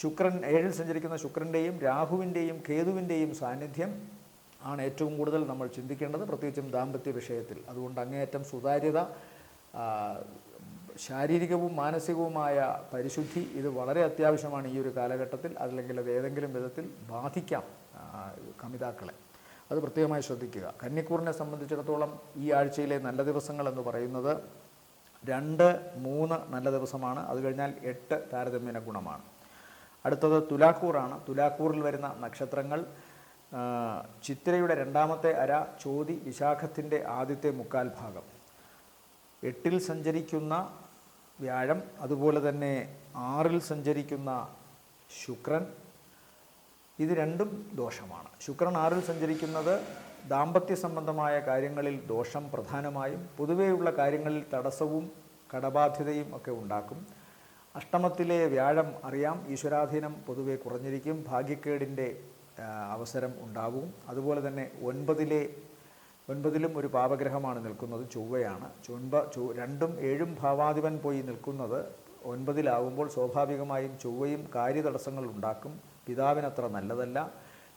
ശുക്രൻ ഏഴിൽ സഞ്ചരിക്കുന്ന ശുക്രന്റെയും രാഹുവിന്റെയും കേതുവിന്റെയും സാന്നിധ്യം ആണ് ഏറ്റവും കൂടുതൽ നമ്മൾ ചിന്തിക്കേണ്ടത്. പ്രത്യേകിച്ചും ദാമ്പത്യ വിഷയത്തിൽ. അതുകൊണ്ട് അങ്ങേയറ്റം സുതാര്യത ശാരീരികവും മാനസികവുമായ പരിശുദ്ധി ഇത് വളരെ അത്യാവശ്യമാണ് ഈ ഒരു കാലഘട്ടത്തിൽ അല്ലെങ്കിൽ അത് ഏതെങ്കിലും വിധത്തിൽ ബാധിക്കാം കമിതാക്കളെ. അത് പ്രത്യേകമായി ശ്രദ്ധിക്കുക. കന്നിക്കൂറിനെ സംബന്ധിച്ചിടത്തോളം ഈ ആഴ്ചയിലെ നല്ല ദിവസങ്ങൾ എന്ന് പറയുന്നത് രണ്ട് മൂന്ന് നല്ല ദിവസമാണ്. അത് കഴിഞ്ഞാൽ എട്ട് താരതമ്യേന ഗുണമാണ്. അടുത്തത് തുലാക്കൂറാണ്. തുലാക്കൂറിൽ വരുന്ന നക്ഷത്രങ്ങൾ ചിത്രയുടെ രണ്ടാമത്തെ അര ചോതി വിശാഖത്തിന്റെ ആദ്യത്തെ മുക്കാൽ ഭാഗം. എട്ടിൽ സഞ്ചരിക്കുന്ന വ്യാഴം അതുപോലെ തന്നെ ആറിൽ സഞ്ചരിക്കുന്ന ശുക്രൻ ഇത് രണ്ടും ദോഷമാണ്. ശുക്രൻ ആറിൽ സഞ്ചരിക്കുന്നത് ദാമ്പത്യ സംബന്ധമായ കാര്യങ്ങളിൽ ദോഷം പ്രധാനമായും പൊതുവെയുള്ള കാര്യങ്ങളിൽ തടസ്സവും കടബാധ്യതയും ഒക്കെ ഉണ്ടാക്കും. അഷ്ടമത്തിലെ വ്യാഴം അറിയാം ഈശ്വരാധീനം പൊതുവെ കുറഞ്ഞിരിക്കും ഭാഗ്യക്കേടിന്റെ അവസരം ഉണ്ടാവും. അതുപോലെ തന്നെ ഒൻപതിലെ ഒൻപതിലും ഒരു പാപഗ്രഹമാണ് നിൽക്കുന്നത് ചൊവ്വയാണ്. ചൊൻപ രണ്ടും ഏഴും ഭാവാധിപൻ പോയി നിൽക്കുന്നത് ഒൻപതിലാവുമ്പോൾ സ്വാഭാവികമായും ചൊവ്വയും കാര്യതടസ്സങ്ങൾ ഉണ്ടാക്കും. പിതാവിനത്ര നല്ലതല്ല.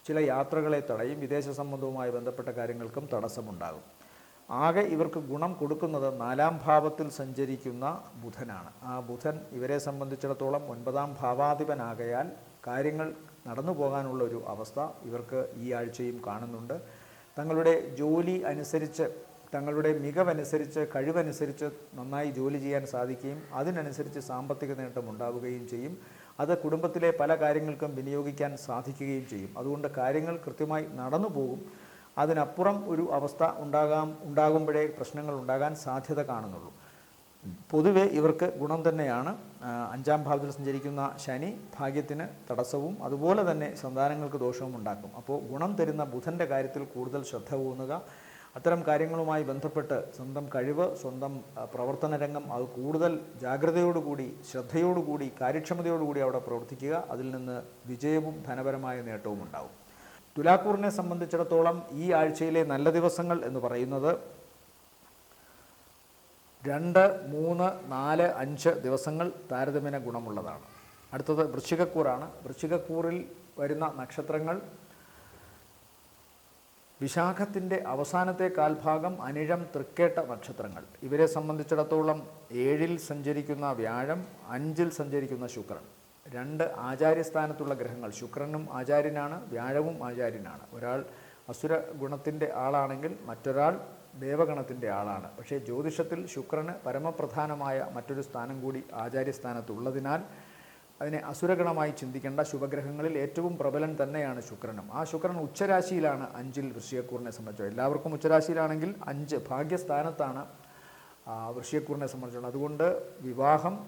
ചില യാത്രകളെ തടയും വിദേശ സംബന്ധവുമായി ബന്ധപ്പെട്ട കാര്യങ്ങൾക്കും തടസ്സമുണ്ടാകും. ആകെ ഇവർക്ക് ഗുണം കൊടുക്കുന്നത് നാലാം ഭാവത്തിൽ സഞ്ചരിക്കുന്ന ബുധനാണ്. ആ ബുധൻ ഇവരെ സംബന്ധിച്ചിടത്തോളം ഒൻപതാം ഭാവാധിപനാകയാൽ കാര്യങ്ങൾ നടന്നു പോകാനുള്ള ഒരു അവസ്ഥ ഇവർക്ക് ഈ ആഴ്ചയും കാണുന്നുണ്ട്. തങ്ങളുടെ ജോലി അനുസരിച്ച് തങ്ങളുടെ മികവനുസരിച്ച് കഴിവനുസരിച്ച് നന്നായി ജോലി ചെയ്യാൻ സാധിക്കുകയും അതിനനുസരിച്ച് സാമ്പത്തിക നേട്ടം ഉണ്ടാവുകയും ചെയ്യും. അത് കുടുംബത്തിലെ പല കാര്യങ്ങൾക്കും വിനിയോഗിക്കാൻ സാധിക്കുകയും ചെയ്യും. അതുകൊണ്ട് കാര്യങ്ങൾ കൃത്യമായി നടന്നു പോകും. അതിനപ്പുറം ഒരു അവസ്ഥ ഉണ്ടാകാം ഉണ്ടാകുമ്പോഴേ പ്രശ്നങ്ങൾ ഉണ്ടാകാൻ സാധ്യത കാണുന്നുള്ളൂ. പൊതുവെ ഇവർക്ക് ഗുണം തന്നെയാണ്. അഞ്ചാം ഭാവത്തിൽ സഞ്ചരിക്കുന്ന ശനി ഭാഗ്യത്തിന് തടസ്സവും അതുപോലെ തന്നെ സന്താനങ്ങൾക്ക് ദോഷവും ഉണ്ടാക്കും. അപ്പോൾ ഗുണം തരുന്ന ബുധന്റെ കാര്യത്തിൽ കൂടുതൽ ശ്രദ്ധ ഊന്നുക. അത്തരം കാര്യങ്ങളുമായി ബന്ധപ്പെട്ട് സ്വന്തം കഴിവ് സ്വന്തം പ്രവർത്തന രംഗം അത് കൂടുതൽ ജാഗ്രതയോടുകൂടി ശ്രദ്ധയോടുകൂടി കാര്യക്ഷമതയോടുകൂടി അവിടെ പ്രവർത്തിക്കുക. അതിൽ നിന്ന് വിജയവും ധനപരമായ നേട്ടവും ഉണ്ടാവും. തുലാക്കൂറിനെ സംബന്ധിച്ചിടത്തോളം ഈ ആഴ്ചയിലെ നല്ല ദിവസങ്ങൾ എന്ന് പറയുന്നത് രണ്ട് മൂന്ന് നാല് അഞ്ച് ദിവസങ്ങൾ താരതമ്യേന ഗുണമുള്ളതാണ്. അടുത്തത് വൃശ്ചികക്കൂറാണ്. വൃശ്ചികക്കൂറിൽ വരുന്ന നക്ഷത്രങ്ങൾ വിശാഖത്തിന്റെ അവസാനത്തെ കാൽഭാഗം അനിഴം തൃക്കേട്ട നക്ഷത്രങ്ങൾ. ഇവരെ സംബന്ധിച്ചിടത്തോളം ഏഴിൽ സഞ്ചരിക്കുന്ന വ്യാഴം അഞ്ചിൽ സഞ്ചരിക്കുന്ന ശുക്രൻ. രണ്ട് ആചാര്യസ്ഥാനത്തുള്ള ഗ്രഹങ്ങൾ. ശുക്രനും ആചാര്യനാണ് വ്യാഴവും ആചാര്യനാണ്. ഒരാൾ അസുര ഗുണത്തിന്റെ ആളാണെങ്കിൽ മറ്റൊരാൾ ദേവഗണത്തിന്റെ ആളാണ്. പക്ഷേ ജ്യോതിഷത്തിൽ ശുക്രന് പരമപ്രധാനമായ മറ്റൊരു സ്ഥാനം കൂടി ആചാര്യസ്ഥാനത്തുള്ളതിനാൽ അതിനെ അസുരഗണമായി ചിന്തിക്കേണ്ട ശുഭഗ്രഹങ്ങളിൽ ഏറ്റവും പ്രബലൻ തന്നെയാണ് ശുക്രനും. ആ ശുക്രൻ ഉച്ചരാശിയിലാണ് അഞ്ചിൽ ഋഷിയക്കൂറിനെ സംബന്ധിച്ചത്. എല്ലാവർക്കും ഉച്ചരാശിയിലാണെങ്കിൽ അഞ്ച് ഭാഗ്യസ്ഥാനത്താണ് ഋഷിയക്കൂറിനെ സംബന്ധിച്ചുള്ളത്. അതുകൊണ്ട് വിവാഹം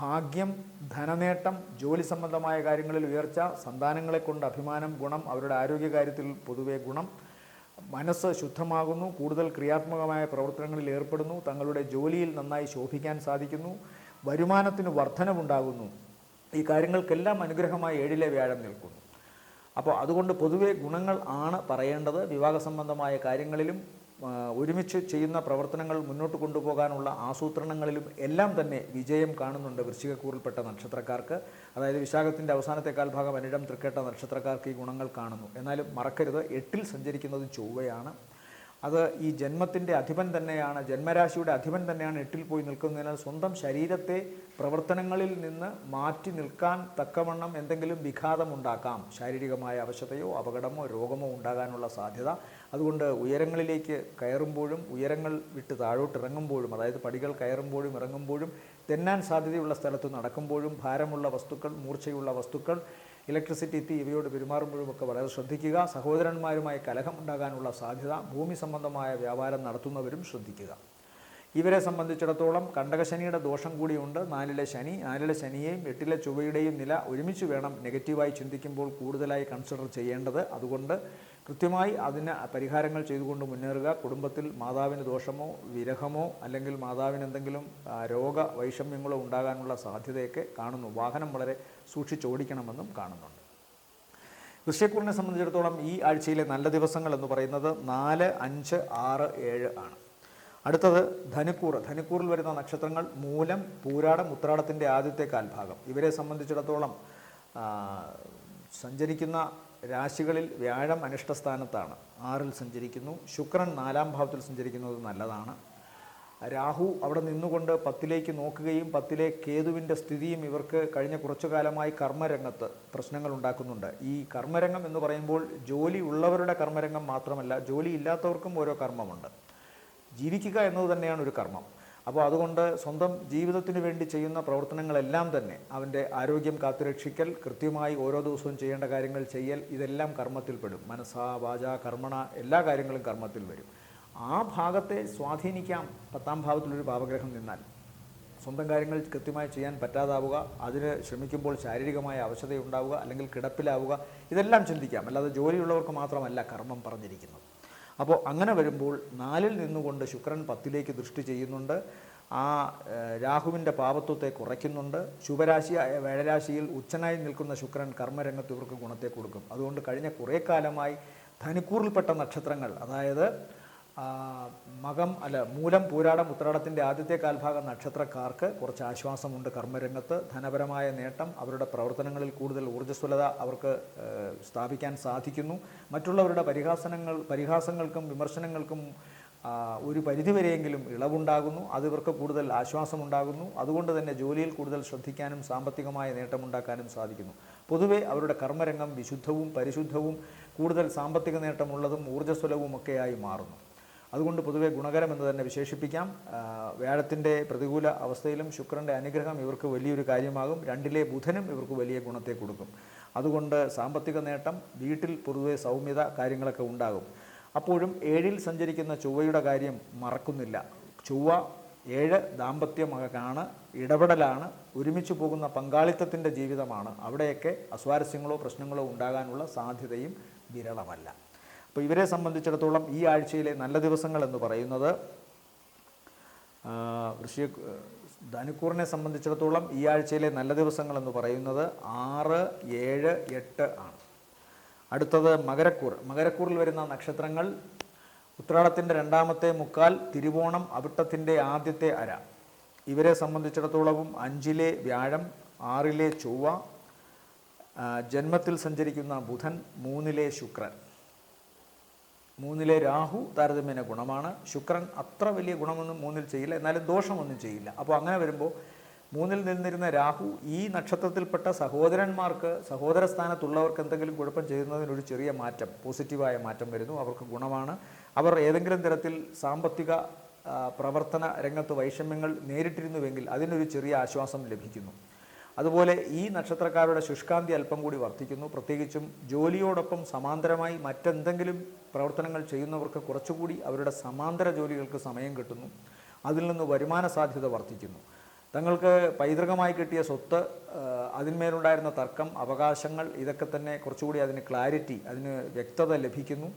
ഭാഗ്യം ധനനേട്ടം ജോലി സംബന്ധമായ കാര്യങ്ങളിൽ ഉയർച്ച സന്താനങ്ങളെ കൊണ്ട് അഭിമാനം ഗുണം അവരുടെ ആരോഗ്യകാര്യത്തിൽ പൊതുവേ ഗുണം മനസ്സ് ശുദ്ധമാകുന്നു കൂടുതൽ ക്രിയാത്മകമായ പ്രവർത്തനങ്ങളിൽ ഏർപ്പെടുന്നു തങ്ങളുടെ ജോലിയിൽ നന്നായി ശോഭിക്കാൻ സാധിക്കുന്നു വരുമാനത്തിന് വർധനവുണ്ടാകുന്നു. ഈ കാര്യങ്ങൾക്കെല്ലാം അനുഗ്രഹമായി ഏഴിലെ വ്യാഴം നിൽക്കുന്നു. അപ്പോൾ അതുകൊണ്ട് പൊതുവെ ഗുണങ്ങൾ ആണ് പറയേണ്ടത്. വിവാഹ സംബന്ധമായ കാര്യങ്ങളിലും ഒരുമിച്ച് ചെയ്യുന്ന പ്രവർത്തനങ്ങൾ മുന്നോട്ട് കൊണ്ടുപോകാനുള്ള ആസൂത്രണങ്ങളിലും എല്ലാം തന്നെ വിജയം കാണുന്നുണ്ട് വൃശ്ചികക്കൂറിൽപ്പെട്ട നക്ഷത്രക്കാർക്ക്. അതായത് വിശാഖത്തിന്റെ അവസാനത്തെ കാൽഭാഗം അനിടം തൃക്കേട്ട നക്ഷത്രക്കാർക്ക് ഈ ഗുണങ്ങൾ കാണുന്നു. എന്നാലും മറക്കരുത് എട്ടിൽ സഞ്ചരിക്കുന്നത് ചൊവ്വയാണ്. അത് ഈ ജന്മത്തിന്റെ അധിപൻ തന്നെയാണ് ജന്മരാശിയുടെ അധിപൻ തന്നെയാണ് എട്ടിൽ പോയി നിൽക്കുന്നതിനാൽ സ്വന്തം ശരീരത്തെ പ്രവർത്തനങ്ങളിൽ നിന്ന് മാറ്റി നിൽക്കാൻ തക്കവണ്ണം എന്തെങ്കിലും വിഘാതമുണ്ടാക്കാം ശാരീരികമായ അവശതയോ അപകടമോ രോഗമോ ഉണ്ടാകാനുള്ള സാധ്യത. അതുകൊണ്ട് ഉയരങ്ങളിലേക്ക് കയറുമ്പോഴും ഉയരങ്ങൾ വിട്ട് താഴോട്ട് ഇറങ്ങുമ്പോഴും അതായത് പടികൾ കയറുമ്പോഴും ഇറങ്ങുമ്പോഴും തെന്നാൻ സാധ്യതയുള്ള സ്ഥലത്ത് നടക്കുമ്പോഴും ഭാരമുള്ള വസ്തുക്കൾ മൂർച്ചയുള്ള വസ്തുക്കൾ ഇലക്ട്രിസിറ്റി തീ ഇവയോട് പെരുമാറുമ്പോഴുമൊക്കെ വളരെ ശ്രദ്ധിക്കുക. സഹോദരന്മാരുമായി കലഹമുണ്ടാകാനുള്ള സാധ്യത ഭൂമി സംബന്ധമായ വ്യാപാരം നടത്തുന്നവരും ശ്രദ്ധിക്കുക. ഇവരെ സംബന്ധിച്ചിടത്തോളം കണ്ടകശനിയുടെ ദോഷം കൂടിയുണ്ട്. നാലിലെ ശനി നാലിലെ ശനിയെയും എട്ടിലെ ചൊവ്വയുടെയും നില ഒരുമിച്ച് വേണം നെഗറ്റീവായി ചിന്തിക്കുമ്പോൾ കൂടുതലായി കൺസിഡർ ചെയ്യേണ്ടത്. അതുകൊണ്ട് കൃത്യമായി അതിന് പരിഹാരങ്ങൾ ചെയ്തുകൊണ്ട് മുന്നേറുക. കുടുംബത്തിൽ മാതാവിന് ദോഷമോ വിരഹമോ അല്ലെങ്കിൽ മാതാവിന് എന്തെങ്കിലും രോഗ വൈഷമ്യങ്ങളോ ഉണ്ടാകാനുള്ള സാധ്യതയൊക്കെ കാണുന്നു. വാഹനം വളരെ സൂക്ഷിച്ചോടിക്കണമെന്നും കാണുന്നുണ്ട്. വൃശ്യക്കൂറിനെ സംബന്ധിച്ചിടത്തോളം ഈ ആഴ്ചയിലെ നല്ല ദിവസങ്ങൾ എന്ന് പറയുന്നത് നാല് അഞ്ച് ആറ് ഏഴ് ആണ്. അടുത്തത് ധനുക്കൂർ ധനുക്കൂറിൽ വരുന്ന നക്ഷത്രങ്ങൾ മൂലം പൂരാടം ഉത്രാടത്തിന്റെ ആദ്യത്തെ കാൽഭാഗം. ഇവരെ സംബന്ധിച്ചിടത്തോളം സഞ്ചരിക്കുന്ന രാശികളിൽ വ്യാഴം അനിഷ്ടസ്ഥാനത്താണ്. ആറിൽ സഞ്ചരിക്കുന്നു. ശുക്രൻ നാലാം ഭാവത്തിൽ സഞ്ചരിക്കുന്നത് നല്ലതാണ്. രാഹു അവിടെ നിന്നുകൊണ്ട് പത്തിലേക്ക് നോക്കുകയും പത്തിലെ കേതുവിന്റെ സ്ഥിതിയും ഇവർക്ക് കഴിഞ്ഞ കുറച്ചു കാലമായി കർമ്മരംഗത്ത് പ്രശ്നങ്ങൾ ഉണ്ടാക്കുന്നുണ്ട്. ഈ കർമ്മരംഗം എന്ന് പറയുമ്പോൾ ജോലി ഉള്ളവരുടെ കർമ്മരംഗം മാത്രമല്ല ജോലി ഇല്ലാത്തവർക്കും ഓരോ കർമ്മമുണ്ട്. ജീവിക്കുക എന്നത് തന്നെയാണ് ഒരു കർമ്മം. അപ്പോൾ അതുകൊണ്ട് സ്വന്തം ജീവിതത്തിന് വേണ്ടി ചെയ്യുന്ന പ്രവർത്തനങ്ങളെല്ലാം തന്നെ അവന്റെ ആരോഗ്യം കാത്തുരക്ഷിക്കൽ കൃത്യമായി ഓരോ ദിവസവും ചെയ്യേണ്ട കാര്യങ്ങൾ ചെയ്യൽ ഇതെല്ലാം കർമ്മത്തിൽപ്പെടും മനസ്സാ വാച കർമ്മണ എല്ലാ കാര്യങ്ങളും കർമ്മത്തിൽ വരും. ആ ഭാഗത്തെ സ്വാധീനിക്കാം പത്താം ഭാവത്തിലൊരു പാപഗ്രഹം നിന്നാൽ. സ്വന്തം കാര്യങ്ങൾ കൃത്യമായി ചെയ്യാൻ പറ്റാതാവുക അതിന് ശ്രമിക്കുമ്പോൾ ശാരീരികമായ അവശതയുണ്ടാവുക അല്ലെങ്കിൽ കിടപ്പിലാവുക ഇതെല്ലാം ചിന്തിക്കാം. അല്ലാതെ ജോലിയുള്ളവർക്ക് മാത്രമല്ല കർമ്മം പറഞ്ഞിരിക്കുന്നത്. അപ്പോൾ അങ്ങനെ വരുമ്പോൾ നാലിൽ നിന്നുകൊണ്ട് ശുക്രൻ പത്തിലേക്ക് ദൃഷ്ടി ചെയ്യുന്നുണ്ട്. ആ രാഹുവിന്റെ പാപത്വത്തെ കുറയ്ക്കുന്നുണ്ട്. ശുഭരാശിയായ വേഴരാശിയിൽ ഉച്ചനായി നിൽക്കുന്ന ശുക്രൻ കർമ്മരംഗത്ത് ഇവർക്ക് ഗുണത്തെ കൊടുക്കും. അതുകൊണ്ട് കഴിഞ്ഞ കുറേ കാലമായി ധനുക്കൂറിൽപ്പെട്ട നക്ഷത്രങ്ങൾ അതായത് മകം അല്ല മൂലം പൂരാടം ഉത്രാടത്തിന്റെ ആദ്യത്തെ കാൽഭാഗം നക്ഷത്രക്കാർക്ക് കുറച്ച് ആശ്വാസമുണ്ട്. കർമ്മരംഗത്ത് ധനപരമായ നേട്ടം അവരുടെ പ്രവർത്തനങ്ങളിൽ കൂടുതൽ ഊർജസ്വലത അവർക്ക് സ്ഥാപിക്കാൻ സാധിക്കുന്നു. മറ്റുള്ളവരുടെ പരിഹാസനങ്ങൾ പരിഹാസങ്ങൾക്കും വിമർശനങ്ങൾക്കും ഒരു പരിധിവരെയെങ്കിലും ഇളവുണ്ടാകുന്നു. അത് ഇവർക്ക് കൂടുതൽ ആശ്വാസമുണ്ടാകുന്നു. അതുകൊണ്ട് തന്നെ ജോലിയിൽ കൂടുതൽ ശ്രദ്ധിക്കാനും സാമ്പത്തികമായ നേട്ടമുണ്ടാക്കാനും സാധിക്കുന്നു. പൊതുവെ അവരുടെ കർമ്മരംഗം വിശുദ്ധവും പരിശുദ്ധവും കൂടുതൽ സാമ്പത്തിക നേട്ടമുള്ളതും ഊർജസ്വലവും ഒക്കെയായി മാറുന്നു. അതുകൊണ്ട് പൊതുവെ ഗുണകരം എന്ന് തന്നെ വിശേഷിപ്പിക്കാം. വ്യാഴത്തിന്റെ പ്രതികൂല അവസ്ഥയിലും ശുക്രന്റെ അനുഗ്രഹം ഇവർക്ക് വലിയൊരു കാര്യമാകും. രണ്ടിലെ ബുധനും ഇവർക്ക് വലിയ ഗുണത്തെ കൊടുക്കും. അതുകൊണ്ട് സാമ്പത്തിക നേട്ടം വീട്ടിൽ പൊതുവെ സൗമ്യത കാര്യങ്ങളൊക്കെ ഉണ്ടാകും. അപ്പോഴും ഏഴിൽ സഞ്ചരിക്കുന്ന ചൊവ്വയുടെ കാര്യം മറക്കുന്നില്ല. ചൊവ്വ ഏഴ് ദാമ്പത്യമാണ് ഇടപെടലാണ് ഒരുമിച്ച് പോകുന്ന പങ്കാളിത്തത്തിന്റെ ജീവിതമാണ്. അവിടെയൊക്കെ അസ്വാരസ്യങ്ങളോ പ്രശ്നങ്ങളോ ഉണ്ടാകാനുള്ള സാധ്യതയും വിരളമല്ല. അപ്പോൾ ഇവരെ സംബന്ധിച്ചിടത്തോളം ഈ ആഴ്ചയിലെ നല്ല ദിവസങ്ങൾ എന്ന് പറയുന്നത് വൃശ്ചിക ധനുക്കൂറിനെ സംബന്ധിച്ചിടത്തോളം ഈ ആഴ്ചയിലെ നല്ല ദിവസങ്ങൾ എന്ന് പറയുന്നത് ആറ് ഏഴ് എട്ട് ആണ്. അടുത്തത് മകരക്കൂർ. മകരക്കൂറിൽ വരുന്ന നക്ഷത്രങ്ങൾ ഉത്രാടത്തിന്റെ രണ്ടാമത്തെ മുക്കാൽ തിരുവോണം അവിട്ടത്തിന്റെ ആദ്യത്തെ അര. ഇവരെ സംബന്ധിച്ചിടത്തോളവും അഞ്ചിലെ വ്യാഴം ആറിലെ ചൊവ്വ ജന്മത്തിൽ സഞ്ചരിക്കുന്ന ബുധൻ മൂന്നിലെ ശുക്രൻ. മൂന്നിലെ രാഹു താരതമ്യേന ഗുണമാണ്. ശുക്രൻ അത്ര വലിയ ഗുണമൊന്നും മൂന്നിൽ ചെയ്യില്ല. എന്നാലും ദോഷമൊന്നും ചെയ്യില്ല. അപ്പോൾ അങ്ങനെ വരുമ്പോൾ മൂന്നിൽ നിന്നിരുന്ന രാഹു ഈ നക്ഷത്രത്തിൽപ്പെട്ട സഹോദരന്മാർക്ക് സഹോദര സ്ഥാനത്തുള്ളവർക്ക് എന്തെങ്കിലും കുഴപ്പം ചെയ്യുന്നതിനൊരു ചെറിയ മാറ്റം പോസിറ്റീവായ മാറ്റം വരുന്നു. അവർക്ക് ഗുണമാണ്. അവർ ഏതെങ്കിലും തരത്തിൽ സാമ്പത്തിക പ്രവർത്തന രംഗത്ത് വൈഷമ്യങ്ങൾ നേരിട്ടിരുന്നുവെങ്കിൽ അതിനൊരു ചെറിയ ആശ്വാസം ലഭിക്കുന്നു. അതുപോലെ ഈ നക്ഷത്രക്കാരുടെ ശുഷ്കാന്തി അല്പം കൂടി വർദ്ധിക്കുന്നു. പ്രത്യേകിച്ചും ജോലിയോടൊപ്പം സമാന്തരമായി മറ്റെന്തെങ്കിലും പ്രവർത്തനങ്ങൾ ചെയ്യുന്നവർക്ക് കുറച്ചുകൂടി അവരുടെ സമാന്തര ജോലികൾക്ക് സമയം കിട്ടുന്നു. അതിൽ നിന്ന് വരുമാന സാധ്യത വർദ്ധിക്കുന്നു. തങ്ങൾക്ക് പൈതൃകമായി കിട്ടിയ സ്വത്ത് അതിന്മേലുണ്ടായിരുന്ന തർക്കം അവകാശങ്ങൾ ഇതൊക്കെ തന്നെ കുറച്ചുകൂടി അതിന് ക്ലാരിറ്റി അതിന് വ്യക്തത ലഭിക്കുന്നു.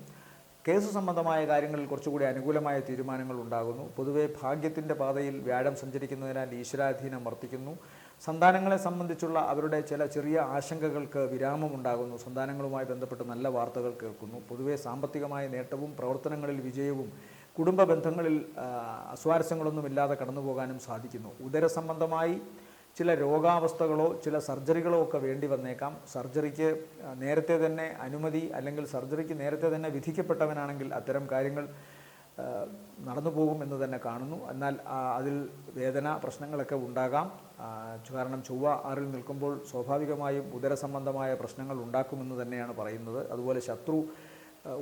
കേസ് സംബന്ധമായ കാര്യങ്ങളിൽ കുറച്ചുകൂടി അനുകൂലമായ തീരുമാനങ്ങൾ ഉണ്ടാകുന്നു. പൊതുവെ ഭാഗ്യത്തിന്റെ പാതയിൽ വ്യാഴം സഞ്ചരിക്കുന്നതിനാൽ ഈശ്വരാധീനം വർദ്ധിക്കുന്നു. സന്താനങ്ങളെ സംബന്ധിച്ചുള്ള അവരുടെ ചില ചെറിയ ആശങ്കകൾക്ക് വിരാമമുണ്ടാകുന്നു. സന്താനങ്ങളുമായി ബന്ധപ്പെട്ട് നല്ല വാർത്തകൾ കേൾക്കുന്നു. പൊതുവെ സാമ്പത്തികമായ നേട്ടവും പ്രവർത്തനങ്ങളിൽ വിജയവും കുടുംബ ബന്ധങ്ങളിൽ അസ്വാരസ്യങ്ങളൊന്നുമില്ലാതെ കടന്നു പോകാനും സാധിക്കുന്നു ഉദരസംബന്ധമായി ചില രോഗാവസ്ഥകളോ ചില സർജറികളോ ഒക്കെ വേണ്ടി വന്നേക്കാം. സർജറിക്ക് നേരത്തെ തന്നെ അനുമതി അല്ലെങ്കിൽ സർജറിക്ക് നേരത്തെ തന്നെ വിധിക്കപ്പെട്ടവനാണെങ്കിൽ അത്തരം കാര്യങ്ങൾ നടന്നു പോകും എന്ന് തന്നെ കാണുന്നു. എന്നാൽ അതിൽ വേദന പ്രശ്നങ്ങളൊക്കെ ഉണ്ടാകാം. കാരണം ചൊവ്വ ആറിൽ നിൽക്കുമ്പോൾ സ്വാഭാവികമായും ഉദരസംബന്ധമായ പ്രശ്നങ്ങൾ ഉണ്ടാക്കുമെന്ന് തന്നെയാണ് പറയുന്നത്. അതുപോലെ ശത്രു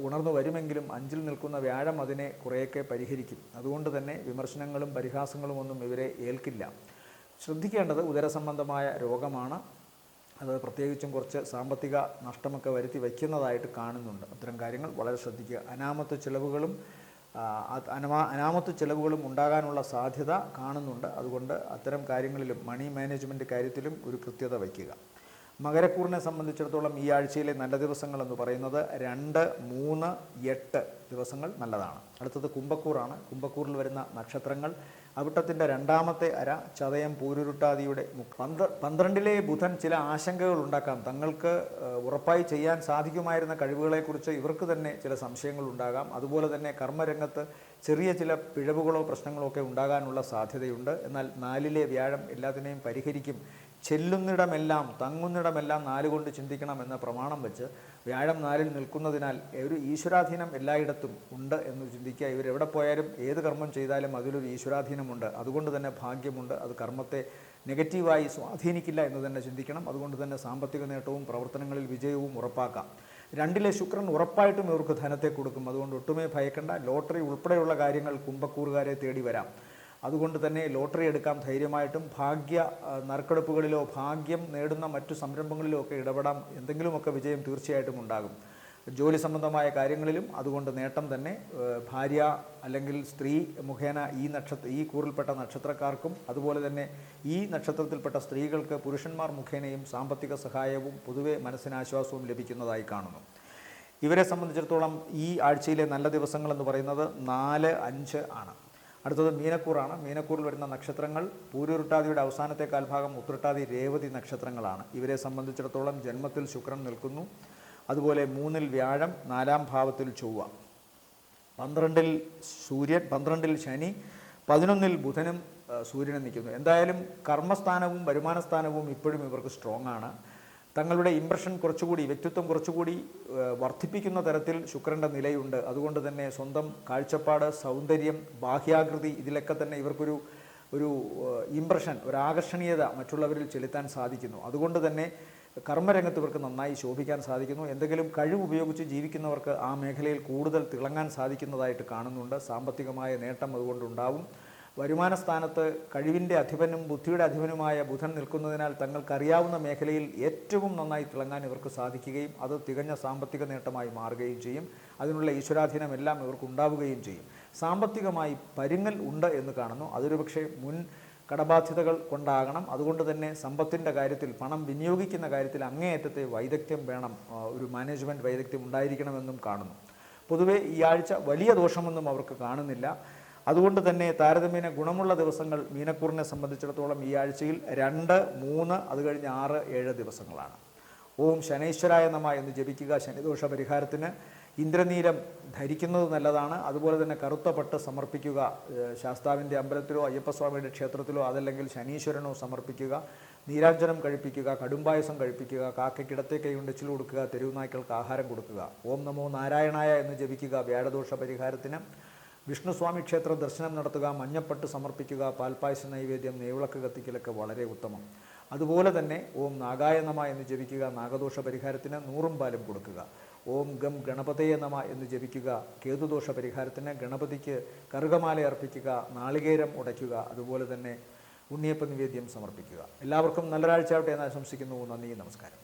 ഉണർന്നു വരുമെങ്കിലും അഞ്ചിൽ നിൽക്കുന്ന വ്യാഴം അതിനെ കുറേയൊക്കെ പരിഹരിക്കും. അതുകൊണ്ട് തന്നെ വിമർശനങ്ങളും പരിഹാസങ്ങളും ഒന്നും ഇവരെ ഏൽക്കില്ല. ശ്രദ്ധിക്കേണ്ടത് ഉദരസംബന്ധമായ രോഗമാണ്. അത് പ്രത്യേകിച്ചും കുറച്ച് സാമ്പത്തിക നഷ്ടമൊക്കെ വരുത്തി വയ്ക്കുന്നതായിട്ട് കാണുന്നുണ്ട്. അത്തരം കാര്യങ്ങൾ വളരെ ശ്രദ്ധിക്കുക. അനാമത്ത് ചിലവുകളും അനമാ അനാമത്ത് ചിലവുകളും ഉണ്ടാകാനുള്ള സാധ്യത കാണുന്നുണ്ട്. അതുകൊണ്ട് അത്തരം കാര്യങ്ങളിലും മണി മാനേജ്മെന്റ് കാര്യത്തിലും ഒരു കൃത്യത വയ്ക്കുക. മകരക്കൂറിനെ സംബന്ധിച്ചിടത്തോളം ഈ ആഴ്ചയിലെ നല്ല ദിവസങ്ങൾ എന്ന് പറയുന്നത് രണ്ട് മൂന്ന് എട്ട് ദിവസങ്ങൾ നല്ലതാണ്. അടുത്തത് കുംഭക്കൂറാണ്. കുംഭക്കൂറിൽ വരുന്ന നക്ഷത്രങ്ങൾ അവിട്ടത്തിന്റെ രണ്ടാമത്തെ അര ചതയം പൂരുരുട്ടാതിയുടെ പന്ത്ര പന്ത്രണ്ടിലെ ബുധൻ ചില ആശങ്കകൾ ഉണ്ടാക്കാം. തങ്ങൾക്ക് ഉറപ്പായി ചെയ്യാൻ സാധിക്കുമായിരുന്ന കഴിവുകളെക്കുറിച്ച് ഇവർക്ക് തന്നെ ചില സംശയങ്ങൾ ഉണ്ടാകാം. അതുപോലെ തന്നെ കർമ്മരംഗത്ത് ചെറിയ ചില പിഴവുകളോ പ്രശ്നങ്ങളോ ഒക്കെ ഉണ്ടാകാനുള്ള സാധ്യതയുണ്ട്. എന്നാൽ നാലിലെ വ്യാഴം എല്ലാത്തിനെയും പരിഹരിക്കും ചെല്ലുന്നിടമെല്ലാം തങ്ങുന്നിടമെല്ലാം നാലുകൊണ്ട് ചിന്തിക്കണം എന്ന പ്രമാണം വെച്ച് വ്യാഴം നാലിൽ നിൽക്കുന്നതിനാൽ ഒരു ഈശ്വരാധീനം എല്ലായിടത്തും ഉണ്ട് എന്ന് ചിന്തിക്കുക. ഇവരെവിടെ പോയാലും ഏത് കർമ്മം ചെയ്താലും അതിലൊരു ഈശ്വരാധീനമുണ്ട്. അതുകൊണ്ട് തന്നെ ഭാഗ്യമുണ്ട്. അത് കർമ്മത്തെ നെഗറ്റീവായി സ്വാധീനിക്കില്ല എന്ന് തന്നെ ചിന്തിക്കണം. അതുകൊണ്ട് തന്നെ സാമ്പത്തിക നേട്ടവും പ്രവർത്തനങ്ങളിൽ വിജയവും ഉറപ്പാക്കാം. രണ്ടിലെ ശുക്രൻ ഉറപ്പായിട്ടും ഇവർക്ക് ധനത്തെ കൊടുക്കും. അതുകൊണ്ട് ഒട്ടുമേ ഭയക്കേണ്ട. ലോട്ടറി ഉൾപ്പെടെയുള്ള കാര്യങ്ങൾ കുംഭക്കൂറുകാരെ തേടി വരാം. അതുകൊണ്ട് തന്നെ ലോട്ടറി എടുക്കാം ധൈര്യമായിട്ടും ഭാഗ്യ നറുക്കെടുപ്പുകളിലോ ഭാഗ്യം നേടുന്ന മറ്റു സംരംഭങ്ങളിലോ ഒക്കെ ഇടപെടാം. എന്തെങ്കിലുമൊക്കെ വിജയം തീർച്ചയായിട്ടും ഉണ്ടാകും. ജോലി സംബന്ധമായ കാര്യങ്ങളിലും അതുകൊണ്ട് നേട്ടം തന്നെ ഭാര്യ അല്ലെങ്കിൽ സ്ത്രീ മുഖേന ഈ നക്ഷത്ര ഈ കൂറിൽപ്പെട്ട നക്ഷത്രക്കാർക്കും അതുപോലെ തന്നെ ഈ നക്ഷത്രത്തിൽപ്പെട്ട സ്ത്രീകൾക്ക് പുരുഷന്മാർ മുഖേനയും സാമ്പത്തിക സഹായവും പൊതുവെ മനസ്സിനാശ്വാസവും ലഭിക്കുന്നതായി കാണുന്നു. ഇവരെ സംബന്ധിച്ചിടത്തോളം ഈ ആഴ്ചയിലെ നല്ല ദിവസങ്ങൾ എന്ന് പറയുന്നത് നാല് അഞ്ച് ആണ്. അടുത്തത് മീനക്കൂറാണ്. മീനക്കൂറിൽ വരുന്ന നക്ഷത്രങ്ങൾ പൂരുരുട്ടാതിയുടെ അവസാനത്തെ കാൽഭാഗം ഉത്രട്ടാതി രേവതി നക്ഷത്രങ്ങളാണ്. ഇവരെ സംബന്ധിച്ചിടത്തോളം ജന്മത്തിൽ ശുക്രൻ നിൽക്കുന്നു. അതുപോലെ മൂന്നിൽ വ്യാഴം നാലാം ഭാവത്തിൽ ചൊവ്വ. പന്ത്രണ്ടിൽ സൂര്യൻ പന്ത്രണ്ടിൽ ശനി പതിനൊന്നിൽ ബുധനും സൂര്യനും നിൽക്കുന്നു. എന്തായാലും കർമ്മസ്ഥാനവും വരുമാനസ്ഥാനവും ഇപ്പോഴും ഇവർക്ക് സ്ട്രോങ് ആണ്. തങ്ങളുടെ ഇംപ്രഷൻ കുറച്ചുകൂടി വ്യക്തിത്വം കുറച്ചുകൂടി വർദ്ധിപ്പിക്കുന്ന തരത്തിൽ ശുക്രന്റെ നിലയുണ്ട്. അതുകൊണ്ട് തന്നെ സ്വന്തം കാഴ്ചപ്പാട് സൗന്ദര്യം ബാഹ്യാകൃതി ഇതിലൊക്കെ തന്നെ ഇവർക്കൊരു ഒരു ഇംപ്രഷൻ ഒരു ആകർഷണീയത മറ്റുള്ളവരിൽ ചെലുത്താൻ സാധിക്കുന്നു. അതുകൊണ്ട് തന്നെ കർമ്മരംഗത്ത് ഇവർക്ക് നന്നായി ശോഭിക്കാൻ സാധിക്കുന്നു. എന്തെങ്കിലും കഴിവ് ഉപയോഗിച്ച് ജീവിക്കുന്നവർക്ക് ആ മേഖലയിൽ കൂടുതൽ തിളങ്ങാൻ സാധിക്കുന്നതായിട്ട് കാണുന്നുണ്ട്. സാമ്പത്തികമായ നേട്ടം അതുകൊണ്ടുണ്ടാവും വരുമാന സ്ഥാനത്ത് കഴിവിന്റെ അധിപനും ബുദ്ധിയുടെ അധിപനുമായ ബുധൻ നിൽക്കുന്നതിനാൽ തങ്ങൾക്കറിയാവുന്ന മേഖലയിൽ ഏറ്റവും നന്നായി തിളങ്ങാൻ ഇവർക്ക് സാധിക്കുകയും അത് തികഞ്ഞ സാമ്പത്തിക നേട്ടമായി മാറുകയും ചെയ്യും. അതിനുള്ള ഈശ്വരാധീനമെല്ലാം ഇവർക്ക് ഉണ്ടാവുകയും ചെയ്യും. സാമ്പത്തികമായി പരുങ്ങൽ ഉണ്ട് എന്ന് കാണുന്നു. അതൊരു പക്ഷേ മുൻ കടബാധ്യതകൾ കൊണ്ടാകണം. അതുകൊണ്ട് തന്നെ സമ്പത്തിന്റെ കാര്യത്തിൽ പണം വിനിയോഗിക്കുന്ന കാര്യത്തിൽ അങ്ങേയറ്റത്തെ വൈദഗ്ധ്യം വേണം. ഒരു മാനേജ്മെന്റ് വൈദഗ്ധ്യം ഉണ്ടായിരിക്കണമെന്നും കാണുന്നു. പൊതുവേ ഈ ആഴ്ച വലിയ ദോഷമൊന്നും അവർക്ക് കാണുന്നില്ല. അതുകൊണ്ട് തന്നെ താരതമ്യേന ഗുണമുള്ള ദിവസങ്ങൾ മീനക്കൂറിനെ സംബന്ധിച്ചിടത്തോളം ഈ ആഴ്ചയിൽ രണ്ട് മൂന്ന് അത് കഴിഞ്ഞ് ആറ് ഏഴ് ദിവസങ്ങളാണ്. ഓം ശനൈശ്വരായ നമ എന്ന് ജപിക്കുക ശനിദോഷ പരിഹാരത്തിന്. ഇന്ദ്രനീരം ധരിക്കുന്നത് നല്ലതാണ്. അതുപോലെ തന്നെ കറുത്ത പട്ട് സമർപ്പിക്കുക ശാസ്താവിന്റെ അമ്പലത്തിലോ അയ്യപ്പസ്വാമിയുടെ ക്ഷേത്രത്തിലോ അതല്ലെങ്കിൽ ശനീശ്വരനോ സമർപ്പിക്കുക. നീരാഞ്ജനം കഴിപ്പിക്കുക കടുംപായസം കഴിപ്പിക്കുക കാക്കയ്ക്കിടത്തെ കൈകൊണ്ട് എച്ചിൽ കൊടുക്കുക തെരുവുനായ്ക്കൾക്ക് ആഹാരം കൊടുക്കുക. ഓം നമോ നാരായണായ എന്ന് ജപിക്കുക വ്യാഴദോഷ പരിഹാരത്തിന്. വിഷ്ണുസ്വാമി ക്ഷേത്ര ദർശനം നടത്തുക മഞ്ഞപ്പട്ട് സമർപ്പിക്കുക പാൽപ്പായസ നൈവേദ്യം നെയ്വിളക്ക് കത്തിക്കലൊക്കെ വളരെ ഉത്തമം. അതുപോലെ തന്നെ ഓം നാഗായ നമ എന്ന് ജപിക്കുക നാഗദോഷ പരിഹാരത്തിന് നൂറും പാലും കൊടുക്കുക. ഓം ഗം ഗണപതയെ നമ എന്ന് ജപിക്കുക കേതുദോഷ പരിഹാരത്തിന് ഗണപതിക്ക് കറുകമാല അർപ്പിക്കുക നാളികേരം ഉടയ്ക്കുക അതുപോലെ തന്നെ ഉണ്ണിയപ്പ നിവേദ്യം സമർപ്പിക്കുക. എല്ലാവർക്കും നല്ലൊരാഴ്ച ആവട്ടെ എന്ന് ആശംസിക്കുന്നു. നന്ദി നമസ്കാരം.